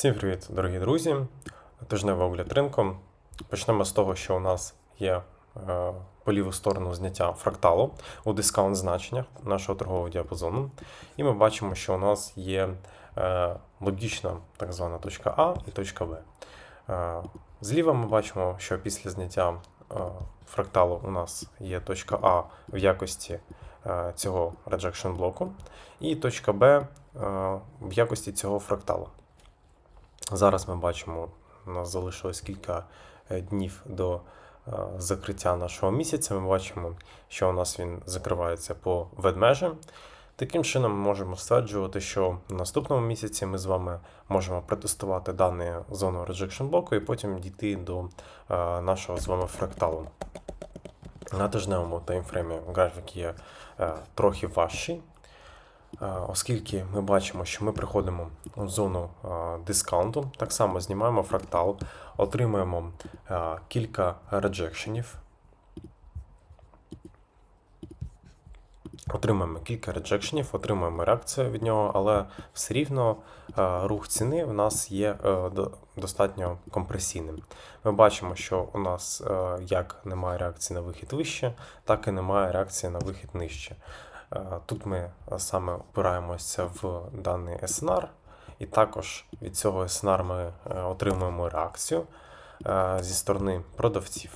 Всім привіт, дорогі друзі! Тижневий огляд ринку. Почнемо з того, що у нас є е, по ліву сторону зняття фракталу у дискаунт значеннях нашого торгового діапазону. І ми бачимо, що у нас є е, логічна так звана точка А і точка Б. Е, зліва ми бачимо, що після зняття фракталу у нас є точка А в якості цього rejection блоку, і точка Б в якості цього фракталу. Зараз ми бачимо, у нас залишилось кілька е, днів до е, закриття нашого місяця. Ми бачимо, що у нас він закривається по ведмежі. Таким чином, ми можемо стверджувати, що в наступному місяці ми з вами можемо протестувати дану зону rejection блоку і потім дійти до е, нашого з вами фракталу. На тижневому таймфреймі графік є трохи важчий, оскільки ми бачимо, що ми приходимо у зону е, дискаунту, так само знімаємо фрактал, отримуємо е, кілька реджекшенів. Отримаємо кілька реджекшенів, отримуємо реакцію від нього, але все рівно е, рух ціни в нас є е, достатньо компресійним. Ми бачимо, що у нас е, як немає реакції на вихід вище, так і немає реакції на вихід нижче. Е, Тут ми е, саме опираємося в даний SNR, і також від цього SNR ми е, отримуємо реакцію зі сторони продавців.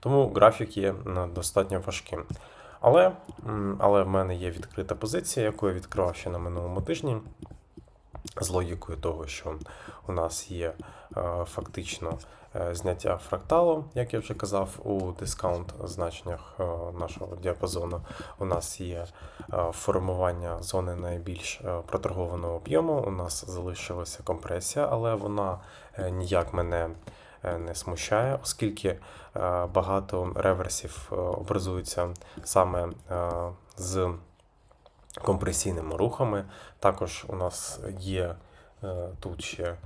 Тому графік є достатньо важким. Але, але в мене є відкрита позиція, яку я відкривав ще на минулому тижні, з логікою того, що у нас є е, фактично е, зняття фракталу, як я вже казав, у дискаунт значеннях е, нашого діапазону. У нас є формування зони найбільш проторгованого об'єму. У нас залишилася компресія, але вона ніяк мене не смущає, оскільки багато реверсів образуються саме з компресійними рухами. Також у нас є е, тут ще е,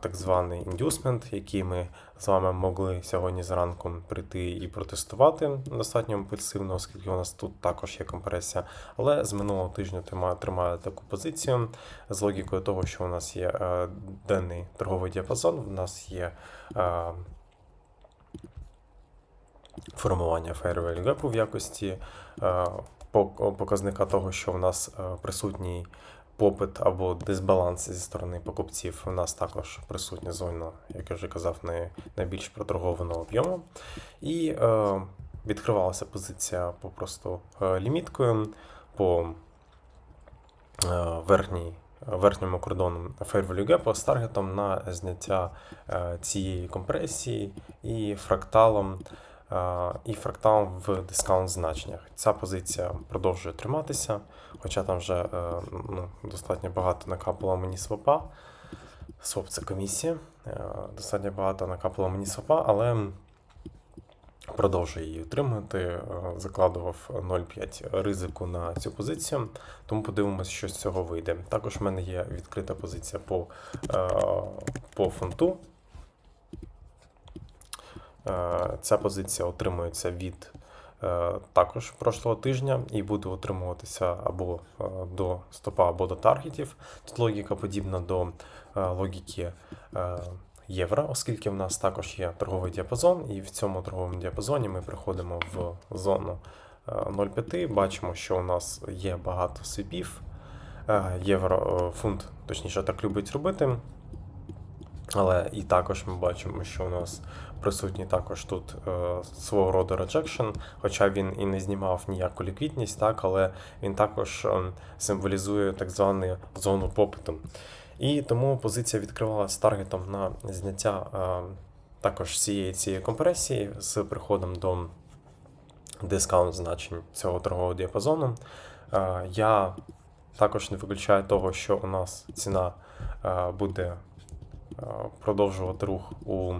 так званий індюсмент, який ми з вами могли сьогодні зранку прийти і протестувати достатньо імпульсивно, оскільки у нас тут також є компресія. Але з минулого тижня тримаю таку позицію з логікою того, що у нас є е, денний торговий діапазон, у нас є формування Fair Value в якості показника того, що в нас е, присутній попит або дисбаланс зі сторони покупців. У нас також присутня зона, як я вже казав, най- найбільш проторгованого об'єму. І е, відкривалася позиція попросту е, ліміткою по е, верхній. Верхньому кордону Fair Value Gap з таргетом на зняття цієї компресії і фракталом і фракталом в дискаунт значеннях. Ця позиція продовжує триматися, хоча там вже е, ну, достатньо багато накапало мені свопа. Своп це комісія. е, Достатньо багато накапало мені свопа, але продовжує її утримувати. е, Закладував 0,5 ризику на цю позицію, тому подивимося, що з цього вийде. Також в мене є відкрита позиція по, е, по фунту. Е, Ця позиція отримується від е, також прошлого тижня і буде отримуватися або е, до стопа, або до таргетів. Тут логіка подібна до логіки євро, оскільки в нас також є торговий діапазон, і в цьому торговому діапазоні ми приходимо в зону е, 0,5. Бачимо, що у нас є багато свіпів. Євро, фунт, точніше, так любить робити. Але і також ми бачимо, що у нас присутній також тут е, свого роду rejection, хоча він і не знімав ніяку ліквідність, так, але він також е, символізує так звану зону попиту. І тому позиція відкривалася таргетом на зняття е, також цієї цієї компресії з приходом до дискаунт значень цього торгового діапазону. Е, я також не виключаю того, що у нас ціна е, буде продовжувати рух у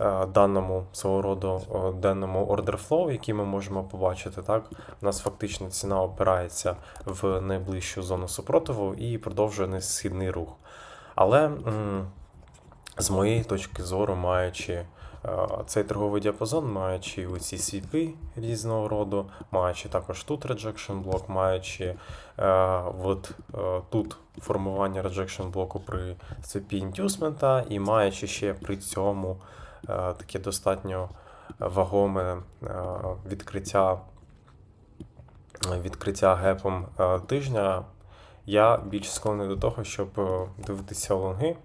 е, даному свого роду е, денному order flow, який ми можемо побачити. Так, у нас фактично ціна опирається в найближчу зону супротиву і продовжує несхідний рух. Але з моєї точки зору, маючи е, цей торговий діапазон, маючи оці свіпи різного роду, маючи також тут rejection блок, маючи е, от, е, тут формування rejection блоку при свіпі індюсмента, і маючи ще при цьому е, таке достатньо вагоме е, відкриття, відкриття гепом е, тижня, я більш склонний до того, щоб е, дивитися лонги.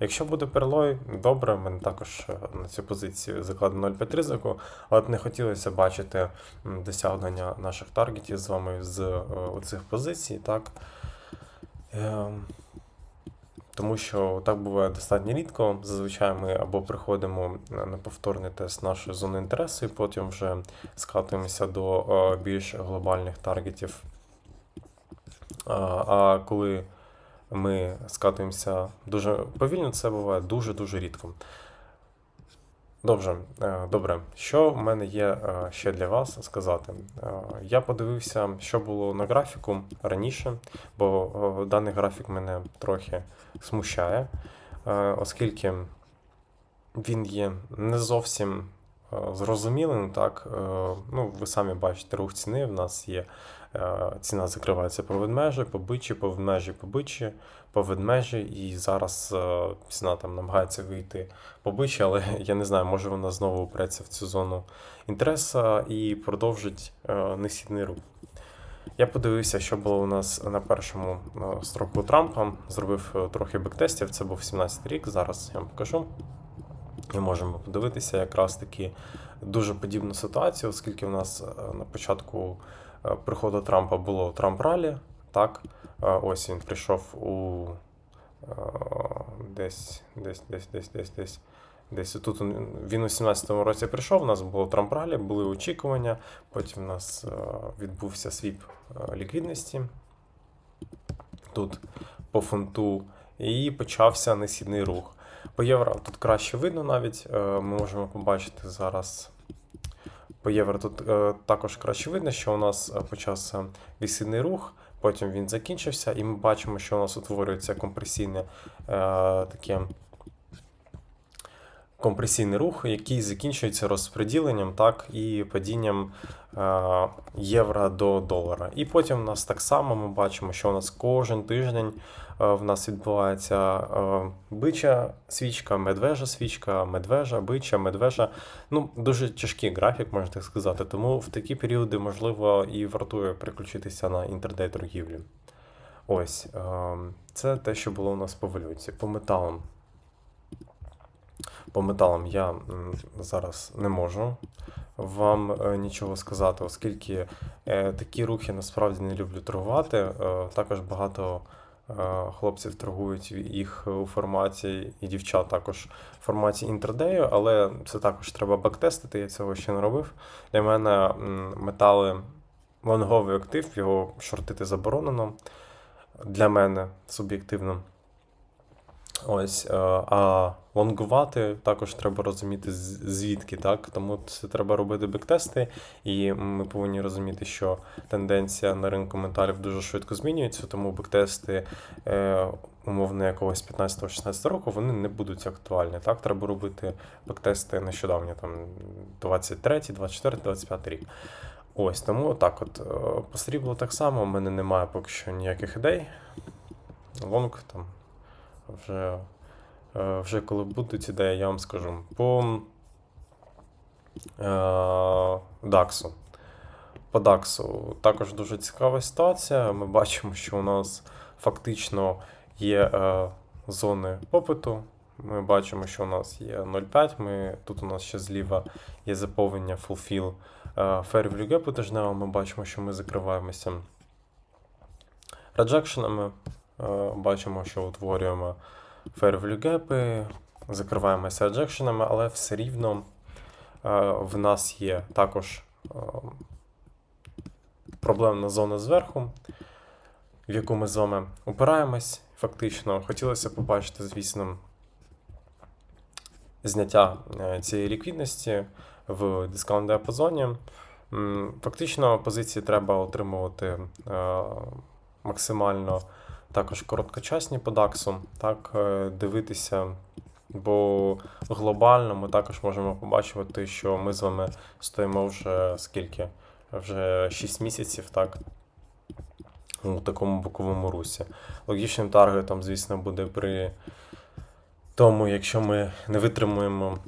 Якщо буде перлой, добре, в мене також е, на цю позицію закладено 0,5 ризику, але б не хотілося бачити досягнення наших таргетів з вами з е, оцих позицій, так? Ем, Тому що так буває достатньо рідко. Зазвичай ми або приходимо на повторний тест нашої зони інтересу, і потім вже скатуємося до більш глобальних таргетів. А, коли ми скатуємося дуже повільно, це буває дуже-дуже рідко. Добре, е, добре. Що в мене є е, ще для вас сказати? Е, Я подивився, що було на графіку раніше, бо даний графік мене трохи смущає, оскільки він є не зовсім зрозумілим. Так, Е, ну, ви самі бачите рух ціни. В нас є е, ціна закривається по ведмежі, по бичі, по ведмежі, по бичі, по ведмежі, і зараз е, ціна там намагається вийти по бичі, але я не знаю, може вона знову упреться в цю зону інтереса і продовжить е, несідний рух. Я подивився, що було у нас на першому е, строку Трампа. Зробив е, трохи бектестів. Це був 17 рік. Зараз я вам покажу. І можемо подивитися якраз таки дуже подібну ситуацію, оскільки в нас е, на початку е, приходу Трампа було Трамп Ралі. Так, Е, ось він прийшов у десь, десь, десь, десь, десь, десь. Десь тут він у 17-му році прийшов, у нас було Трамп Ралі, були очікування, потім у нас відбувся свіп ліквідності тут по фунту, і почався несідний рух. По євро тут краще видно навіть. е, Ми можемо побачити зараз. По євро тут е, також краще видно, що у нас е, почався вісідний рух, потім він закінчився, і ми бачимо, що у нас утворюється компресійне таке компресійний рух, який закінчується розподіленням, так, і падінням е, євро до долара. І потім у нас так само ми бачимо, що у нас кожен тиждень е, в нас відбувається е, бича свічка, медвежа свічка, медвежа, бича, медвежа. Ну, дуже тяжкий графік, можна так сказати. Тому в такі періоди, можливо, і вартує переключитися на інтердей торгівлю. Ось, це те, що було у нас по валюті. По металам. По металам я зараз не можу вам е, нічого сказати, оскільки е, такі рухи насправді не люблю торгувати. Е, також багато хлопців торгують їх у форматі, і дівчат також в форматі інтердею, але це також треба бактестити, я цього ще не робив. Для мене метали лонговий актив, його шортити заборонено. Для мене суб'єктивно. Ось, е, а лонгувати також треба розуміти звідки, так? Тому це треба робити бектести, і ми повинні розуміти, що тенденція на ринку металів дуже швидко змінюється, тому бектести е, умовно якогось 15-16 року вони не будуть актуальні. Так, треба робити бектести нещодавні, там 23, 24, 25 рік. Ось тому так, от е, по сріблу так само, у мене немає поки що ніяких ідей. Лонг там вже, е, вже коли будуть ідеї, я вам скажу. По е, DAX. По DAX також дуже цікава ситуація. Ми бачимо, що у нас фактично є е, зони попиту. Ми бачимо, що у нас є 0,5. Ми, тут у нас ще зліва є заповнення fulfill е, fair value gap тижнево. Ми бачимо, що ми закриваємося реджекшенами. Е, Бачимо, що утворюємо gap, закриваємося реджекшенами, але все рівно е, в нас є також е, проблемна зона зверху, в яку ми з вами опираємось. Фактично, хотілося побачити, звісно, зняття цієї ліквідності в дискаунт діапазоні. Фактично, позиції треба отримувати максимально також короткочасні по DAX, так, е, дивитися Бо глобально ми також можемо побачити, що ми з вами стоїмо вже скільки? Вже 6 місяців, так? У такому боковому русі. Логічним таргетом, звісно, буде при тому, якщо ми не витримуємо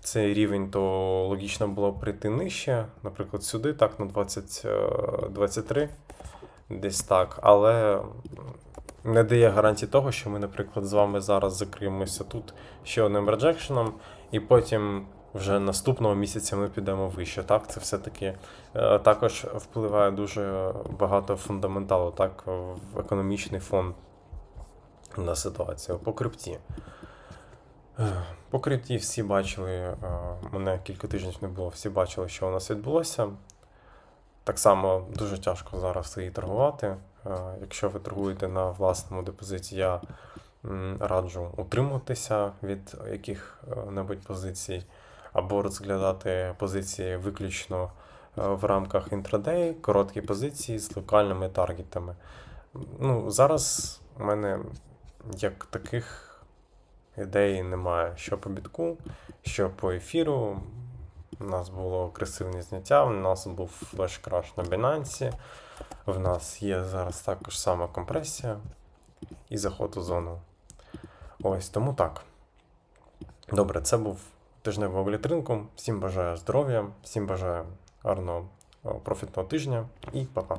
цей рівень, то логічно було прийти нижче, наприклад, сюди, так, на 20, е, 23, десь так. Але не дає гарантії того, що ми, наприклад, з вами зараз закриємося тут ще одним реджекшеном, і потім вже наступного місяця ми підемо вище. Так, це все-таки е, також впливає дуже багато фундаменталу, так, в економічний фон на ситуацію. По крипті. Е, По крипті всі бачили, е, мене кілька тижнів не було, всі бачили, що у нас відбулося. Так само дуже тяжко зараз її торгувати. Е, Якщо ви торгуєте на власному депозиті, я раджу утримуватися від яких-небудь позицій, або розглядати позиції виключно е, в рамках інтрадей, короткі позиції з локальними таргетами. Ну, зараз у мене як таких ідей немає. Що по бітку, що по ефіру. У нас було агресивне зняття, у нас був флеш-краш на Binance, в нас є зараз також сама компресія і заход у зону. Ось тому так. Добре, це був тижневий огляд ринку. Всім бажаю здоров'я, всім бажаю гарного профітного тижня і па-па.